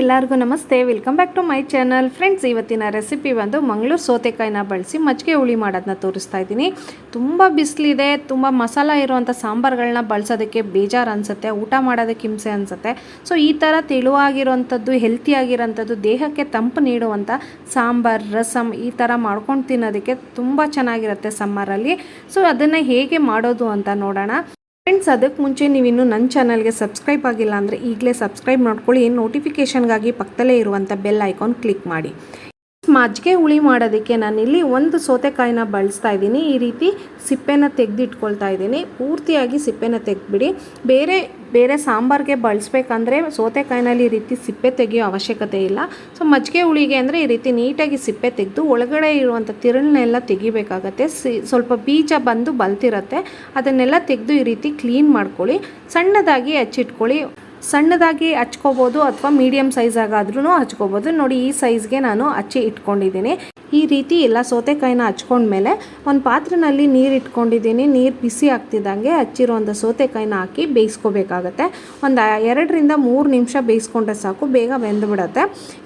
ಎಲ್ಲರಿಗೂ ನಮಸ್ತೆ. Welcome back to my channel friends ಇವತ್ತಿನ ರೆಸಿಪಿ ಬಂದು ಮಂಗಳೂರು ಸೌತೆಕಾಯಿನ ಬಳಸಿ ಮಜ್ಜಿಗೆ ಹುಳಿ ಮಾಡೋದನ್ನ ತೋರಿಸ್ತಾ ಇದ್ದೀನಿ. ತುಂಬ ಬಿಸಿಲಿದೆ, ತುಂಬ ಮಸಾಲ ಇರುವಂಥ ಸಾಂಬಾರುಗಳನ್ನ ಬಳಸೋದಕ್ಕೆ ಬೇಜಾರು ಅನಿಸುತ್ತೆ, ಊಟ ಮಾಡೋದಕ್ಕೆ ಹಿಂಸೆ ಅನಿಸುತ್ತೆ. ಸೊ ಈ ಥರ ತೆಳುವಾಗಿರುವಂಥದ್ದು ಹೆಲ್ತಿ ಆಗಿರೋಂಥದ್ದು ದೇಹಕ್ಕೆ ತಂಪು ನೀಡುವಂಥ ಸಾಂಬಾರ್ ರಸಮ್ ಈ ಥರ ಮಾಡ್ಕೊಂಡು ತಿನ್ನೋದಕ್ಕೆ ತುಂಬ ಚೆನ್ನಾಗಿರುತ್ತೆ ಸಮ್ಮರಲ್ಲಿ ಸೊ ಅದನ್ನು ಹೇಗೆ ಮಾಡೋದು ಅಂತ ನೋಡೋಣ. ಫ್ರೆಂಡ್ಸ್ ಅದಕ್ಕೆ ಮುಂಚೆ ನೀವು ಇನ್ನೂ ನನ್ನ ಚಾನಲ್ಗೆ ಸಬ್ಸ್ಕ್ರೈಬ್ ಆಗಿಲ್ಲ ಅಂದರೆ ಈಗಲೇ ಸಬ್ಸ್ಕ್ರೈಬ್ ಮಾಡ್ಕೊಳ್ಳಿ. ನೋಟಿಫಿಕೇಷನ್ಗಾಗಿ ಪಕ್ಕದಲ್ಲೇ ಇರುವಂಥ ಬೆಲ್ ಐಕಾನ್ ಕ್ಲಿಕ್ ಮಾಡಿ. ಮಜ್ಜಿಗೆ ಹುಳಿ ಮಾಡೋದಕ್ಕೆ ನಾನಿಲ್ಲಿ ಒಂದು ಸೌತೆಕಾಯಿನ ಬಳಸ್ತಾ ಇದ್ದೀನಿ. ಈ ರೀತಿ ಸಿಪ್ಪೆನ ತೆಗೆದಿಟ್ಕೊಳ್ತಾ ಇದ್ದೀನಿ. ಪೂರ್ತಿಯಾಗಿ ಸಿಪ್ಪೆನ ತೆಗೆದ್ಬಿಡಿ. ಬೇರೆ ಬೇರೆ ಸಾಂಬಾರಿಗೆ ಬಳಸ್ಬೇಕಂದ್ರೆ ಸೌತೆಕಾಯಿನಲ್ಲಿ ಈ ರೀತಿ ಸಿಪ್ಪೆ ತೆಗೆಯೋ ಅವಶ್ಯಕತೆ ಇಲ್ಲ. ಸೊ ಮಜ್ಜಿಗೆ ಹುಳಿಗೆ ಅಂದರೆ ಈ ರೀತಿ ನೀಟಾಗಿ ಸಿಪ್ಪೆ ತೆಗೆದು ಒಳಗಡೆ ಇರುವಂಥ ತಿರುಳನ್ನೆಲ್ಲ ತೆಗಿಬೇಕಾಗತ್ತೆ. ಸಿ ಸ್ವಲ್ಪ ಬೀಜ ಬಂದು ಬಲ್ತಿರತ್ತೆ. ಅದನ್ನೆಲ್ಲ ತೆಗೆದು ಈ ರೀತಿ ಕ್ಲೀನ್ ಮಾಡ್ಕೊಳ್ಳಿ. ಸಣ್ಣದಾಗಿ ಹಚ್ಚಿಟ್ಕೊಳ್ಳಿ. ಸಣ್ಣದಾಗಿ ಹಚ್ಕೋಬೋದು ಅಥವಾ ಮೀಡಿಯಮ್ ಸೈಜಾಗಾದ್ರೂ ಹಚ್ಕೋಬೋದು. ನೋಡಿ ಈ ಸೈಜ್ಗೆ ನಾನು ಹಚ್ಚಿ ಇಟ್ಕೊಂಡಿದ್ದೀನಿ. ಈ ರೀತಿ ಎಲ್ಲ ಸೌತೆಕಾಯಿನ ಹಚ್ಕೊಂಡ್ಮೇಲೆ ಒಂದು ಪಾತ್ರೆಯಲ್ಲಿ ನೀರು ಇಟ್ಕೊಂಡಿದ್ದೀನಿ. ನೀರು ಬಿಸಿ ಆಗ್ತಿದ್ದಂಗೆ ಹಚ್ಚಿರುವಂಥ ಸೌತೆಕಾಯಿನ ಹಾಕಿ ಬೇಯಿಸ್ಕೋಬೇಕಾಗತ್ತೆ. ಒಂದು ಎರಡರಿಂದ ಮೂರು ನಿಮಿಷ ಬೇಯಿಸ್ಕೊಂಡ್ರೆ ಸಾಕು, ಬೇಗ ಬೆಂದುಬಿಡತ್ತೆ.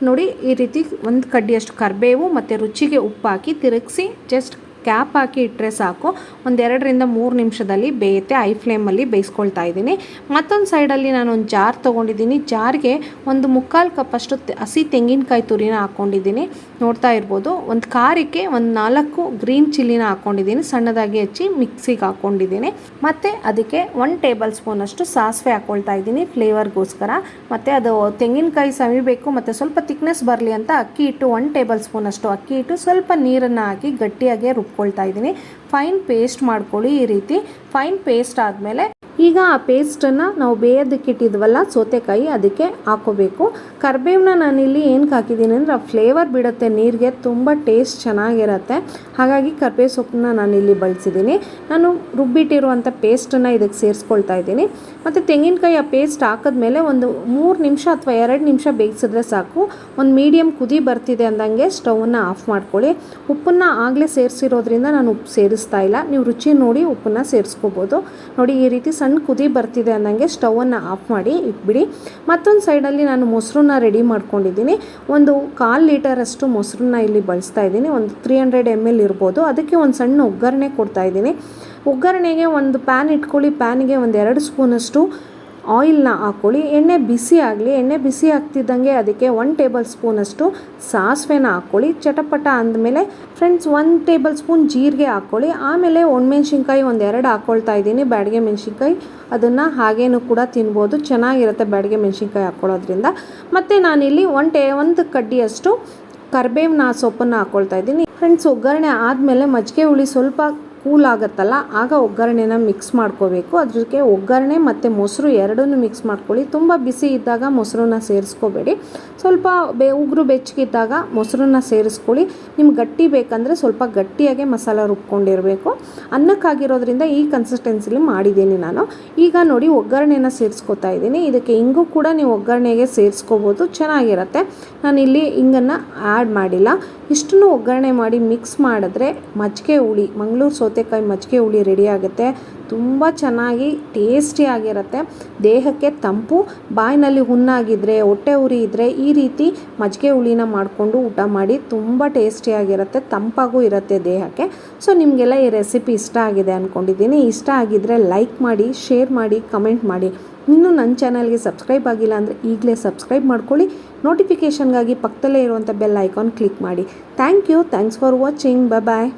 ನೋಡಿ ಈ ರೀತಿ ಒಂದು ಕಡ್ಡಿಯಷ್ಟು ಕರಿಬೇವು ಮತ್ತು ರುಚಿಗೆ ಉಪ್ಪು ಹಾಕಿ ತಿರುಗಿಸಿ ಜಸ್ಟ್ ಕ್ಯಾಪ್ ಹಾಕಿ ಇಟ್ಟರೆ ಸಾಕು. ಒಂದೆರಡರಿಂದ ಮೂರು ನಿಮಿಷದಲ್ಲಿ ಬೇಯುತ್ತೆ. ಐ ಫ್ಲೇಮಲ್ಲಿ ಬೇಯಿಸ್ಕೊಳ್ತಾ ಇದ್ದೀನಿ. ಮತ್ತೊಂದು ಸೈಡಲ್ಲಿ ನಾನು ಒಂದು ಜಾರ್ ತೊಗೊಂಡಿದ್ದೀನಿ. ಜಾರ್ಗೆ ಒಂದು ಮುಕ್ಕಾಲು ಕಪ್ಪಷ್ಟು ಹಸಿ ತೆಂಗಿನಕಾಯಿ ತುರಿನ ಹಾಕ್ಕೊಂಡಿದ್ದೀನಿ ನೋಡ್ತಾ ಇರ್ಬೋದು. ಒಂದು ಖಾರಕ್ಕೆ ಒಂದು ನಾಲ್ಕು ಗ್ರೀನ್ ಚಿಲ್ಲಿನ ಹಾಕ್ಕೊಂಡಿದ್ದೀನಿ ಸಣ್ಣದಾಗಿ ಹಚ್ಚಿ ಮಿಕ್ಸಿಗೆ ಹಾಕ್ಕೊಂಡಿದ್ದೀನಿ ಮತ್ತು ಅದಕ್ಕೆ ಒನ್ ಟೇಬಲ್ ಸ್ಪೂನಷ್ಟು ಸಾಸಿವೆ ಹಾಕ್ಕೊಳ್ತಾ ಇದ್ದೀನಿ. ಫ್ಲೇವರ್ಗೋಸ್ಕರ ಮತ್ತು ಅದು ತೆಂಗಿನಕಾಯಿ ಸವಿಬೇಕು. ಮತ್ತು ಸ್ವಲ್ಪ ತಿಕ್ನೆಸ್ ಬರಲಿ ಅಂತ ಅಕ್ಕಿ ಇಟ್ಟು ಒನ್ ಟೇಬಲ್ ಸ್ಪೂನಷ್ಟು ಅಕ್ಕಿ ಇಟ್ಟು ಸ್ವಲ್ಪ ನೀರನ್ನು ಹಾಕಿ ಗಟ್ಟಿಯಾಗಿ ರುಬ್ಕೊಳ್ತಾ ಇದ್ದೀನಿ ಫೈನ್ ಪೇಸ್ಟ್ ಮಾಡ್ಕೊಳ್ಳಿ ಈ ರೀತಿ. ಫೈನ್ ಪೇಸ್ಟ್ ಆದಮೇಲೆ ಈಗ ಆ ಪೇಸ್ಟನ್ನು ನಾವು ಬೇಯೋದಕ್ಕೆ ಇಟ್ಟಿದ್ವಲ್ಲ, ಸೌತೆಕಾಯಿ, ಅದಕ್ಕೆ ಹಾಕೋಬೇಕು. ಕರ್ಬೇವನ್ನ ನಾನಿಲ್ಲಿ ಏನಕ್ಕೆ ಹಾಕಿದ್ದೀನಿ ಅಂದರೆ, ಆ ಫ್ಲೇವರ್ ಬಿಡುತ್ತೆ, ನೀರಿಗೆ ತುಂಬ ಟೇಸ್ಟ್ ಚೆನ್ನಾಗಿರುತ್ತೆ. ಹಾಗಾಗಿ ಕರ್ಬೇವು ಸೊಪ್ಪನ್ನ ನಾನಿಲ್ಲಿ ಬಳಸಿದ್ದೀನಿ. ನಾನು ರುಬ್ಬಿಟ್ಟಿರುವಂಥ ಪೇಸ್ಟನ್ನು ಇದಕ್ಕೆ ಸೇರಿಸ್ಕೊಳ್ತಾ ಇದ್ದೀನಿ. ಮತ್ತು ತೆಂಗಿನಕಾಯಿ ಆ ಪೇಸ್ಟ್ ಹಾಕಿದ್ಮೇಲೆ ಒಂದು ಮೂರು ನಿಮಿಷ ಅಥವಾ ಎರಡು ನಿಮಿಷ ಬೇಯಿಸಿದ್ರೆ ಸಾಕು. ಒಂದು ಮೀಡಿಯಮ್ ಕುದಿ ಬರ್ತಿದೆ ಅಂದಂಗೆ ಸ್ಟವನ್ನು ಆಫ್ ಮಾಡ್ಕೊಳ್ಳಿ. ಉಪ್ಪನ್ನು ಆಗಲೇ ಸೇರಿಸಿರೋದ್ರಿಂದ ನಾನು ಉಪ್ಪು ಸೇರಿಸ್ತಾ ಇಲ್ಲ. ನೀವು ರುಚಿ ನೋಡಿ ಉಪ್ಪನ್ನು ಸೇರಿಸ್ಕೋಬೋದು. ನೋಡಿ ಈ ರೀತಿ ಸಣ್ಣ ಕುದಿ ಬರ್ತಿದೆ ಅಂದಂಗೆ ಸ್ಟವನ್ನು ಆಫ್ ಮಾಡಿ ಇಟ್ಬಿಡಿ. ಮತ್ತೊಂದು ಸೈಡಲ್ಲಿ ನಾನು ಮೊಸರನ್ನ ರೆಡಿ ಮಾಡ್ಕೊಂಡಿದ್ದೀನಿ. ಒಂದು ಕಾಲು ಲೀಟರಷ್ಟು ಮೊಸರನ್ನ ಇಲ್ಲಿ ಬಳಸ್ತಾ ಇದ್ದೀನಿ. ಒಂದು ತ್ರೀ ಹಂಡ್ರೆಡ್ ಎಂ ಎಲ್ ಇರ್ಬೋದು. ಅದಕ್ಕೆ ಒಂದು ಸಣ್ಣ ಒಗ್ಗರಣೆ ಕೊಡ್ತಾ ಇದ್ದೀನಿ. ಒಗ್ಗರಣೆಗೆ ಒಂದು ಪ್ಯಾನ್ ಇಟ್ಕೊಳ್ಳಿ. ಪ್ಯಾನಿಗೆ ಒಂದು ಎರಡು ಸ್ಪೂನಷ್ಟು ಆಯಿಲ್ನ ಹಾಕ್ಕೊಳ್ಳಿ ಎಣ್ಣೆ ಬಿಸಿ ಆಗಲಿ, ಎಣ್ಣೆ ಬಿಸಿ ಆಗ್ತಿದ್ದಂಗೆ ಅದಕ್ಕೆ ಒನ್ ಟೇಬಲ್ ಸ್ಪೂನಷ್ಟು ಸಾಸಿವೆನ ಹಾಕ್ಕೊಳ್ಳಿ ಚಟಪಟ ಅಂದಮೇಲೆ ಫ್ರೆಂಡ್ಸ್ ಒನ್ ಟೇಬಲ್ ಸ್ಪೂನ್ ಜೀರಿಗೆ ಹಾಕ್ಕೊಳ್ಳಿ ಆಮೇಲೆ ಒಣಮೆಣ್ಸಿನ್ಕಾಯಿ ಎರಡು ಹಾಕ್ಕೊಳ್ತಾ ಇದ್ದೀನಿ, ಬ್ಯಾಡಿಗೆ ಮೆಣಸಿನ್ಕಾಯಿ. ಅದನ್ನು ಹಾಗೇನು ಕೂಡ ತಿನ್ಬೋದು. ಚೆನ್ನಾಗಿರುತ್ತೆ ಬ್ಯಾಡಿಗೆ ಮೆಣಸಿನ್ಕಾಯಿ ಹಾಕ್ಕೊಳ್ಳೋದ್ರಿಂದ ಮತ್ತು ನಾನಿಲ್ಲಿ ಒನ್ ಟೇ, ಒಂದು ಕಡ್ಡಿಯಷ್ಟು ಕರ್ಬೇವಿನ ಸೊಪ್ಪನ್ನು ಹಾಕ್ಕೊಳ್ತಾ ಇದ್ದೀನಿ. ಫ್ರೆಂಡ್ಸ್ ಒಗ್ಗರಣೆ ಆದಮೇಲೆ ಮಜ್ಜಿಗೆ ಹುಳಿ ಸ್ವಲ್ಪ ಕೂಲ್ ಆಗುತ್ತಲ್ಲ, ಆಗ ಒಗ್ಗರಣೆನ ಮಿಕ್ಸ್ ಮಾಡ್ಕೋಬೇಕು. ಅದಕ್ಕೆ ಒಗ್ಗರಣೆ ಮತ್ತು ಮೊಸರು ಎರಡನ್ನೂ ಮಿಕ್ಸ್ ಮಾಡ್ಕೊಳ್ಳಿ. ತುಂಬ ಬಿಸಿ ಇದ್ದಾಗ ಮೊಸರನ್ನ ಸೇರಿಸ್ಕೋಬೇಡಿ. ಸ್ವಲ್ಪ ಬೆ, ಉಗುರು ಬೆಚ್ಚಗಿದ್ದಾಗ ಮೊಸರನ್ನ ಸೇರಿಸ್ಕೊಳ್ಳಿ. ನಿಮ್ಗೆ ಗಟ್ಟಿ ಬೇಕಂದರೆ ಸ್ವಲ್ಪ ಗಟ್ಟಿಯಾಗೆ ಮಸಾಲ ರುಬ್ಕೊಂಡಿರಬೇಕು. ಅನ್ನಕ್ಕಾಗಿರೋದ್ರಿಂದ ಈ ಕನ್ಸಿಸ್ಟೆನ್ಸಿಲಿ ಮಾಡಿದ್ದೀನಿ ನಾನು. ಈಗ ನೋಡಿ ಒಗ್ಗರಣೆನ ಸೇರಿಸ್ಕೊತಾ ಇದ್ದೀನಿ. ಇದಕ್ಕೆ ಹಿಂಗೂ ಕೂಡ ನೀವು ಒಗ್ಗರಣೆಗೆ ಸೇರಿಸ್ಕೋಬೋದು. ಚೆನ್ನಾಗಿರುತ್ತೆ. ನಾನಿಲ್ಲಿ ಹಿಂಗನ್ನು ಆ್ಯಡ್ ಮಾಡಿಲ್ಲ. ಇಷ್ಟನ್ನು ಒಗ್ಗರಣೆ ಮಾಡಿ ಮಿಕ್ಸ್ ಮಾಡಿದ್ರೆ ಮಜ್ಜಿಗೆ ಹುಳಿ, ಮಂಗಳೂರು ಸೌತೆಕಾಯಿ ಮಜ್ಜಿಗೆ ಹುಳಿ ರೆಡಿ ಆಗುತ್ತೆ. ತುಂಬ ಚೆನ್ನಾಗಿ ಟೇಸ್ಟಿಯಾಗಿರುತ್ತೆ ದೇಹಕ್ಕೆ ತಂಪು, ಬಾಯಿನಲ್ಲಿ ಹುಣ್ಣಾಗಿದ್ದರೆ ಹೊಟ್ಟೆ ಉರಿ ಇದ್ದರೆ ಈ ರೀತಿ ಮಜ್ಜಿಗೆ ಹುಳಿನ ಮಾಡಿಕೊಂಡು ಊಟ ಮಾಡಿ ತುಂಬ ಟೇಸ್ಟಿಯಾಗಿರುತ್ತೆ ತಂಪಾಗೂ ಇರುತ್ತೆ ದೇಹಕ್ಕೆ. ಸೊ ನಿಮಗೆಲ್ಲ ಈ ರೆಸಿಪಿ ಇಷ್ಟ ಆಗಿದೆ ಅಂದ್ಕೊಂಡಿದ್ದೀನಿ ಇಷ್ಟ ಆಗಿದ್ದರೆ ಲೈಕ್ ಮಾಡಿ ಶೇರ್ ಮಾಡಿ ಕಮೆಂಟ್ ಮಾಡಿ. ಇನ್ನೂ ನನ್ನ ಚಾನಲ್ಗೆ ಸಬ್ಸ್ಕ್ರೈಬ್ ಆಗಿಲ್ಲ ಅಂದರೆ ಈಗಲೇ ಸಬ್ಸ್ಕ್ರೈಬ್ ಮಾಡ್ಕೊಳ್ಳಿ. ನೋಟಿಫಿಕೇಷನ್ಗಾಗಿ ಪಕ್ಕದಲ್ಲೇ ಇರುವಂಥ ಬೆಲ್ ಐಕಾನ್ ಕ್ಲಿಕ್ ಮಾಡಿ. Thank you thanks for watching bye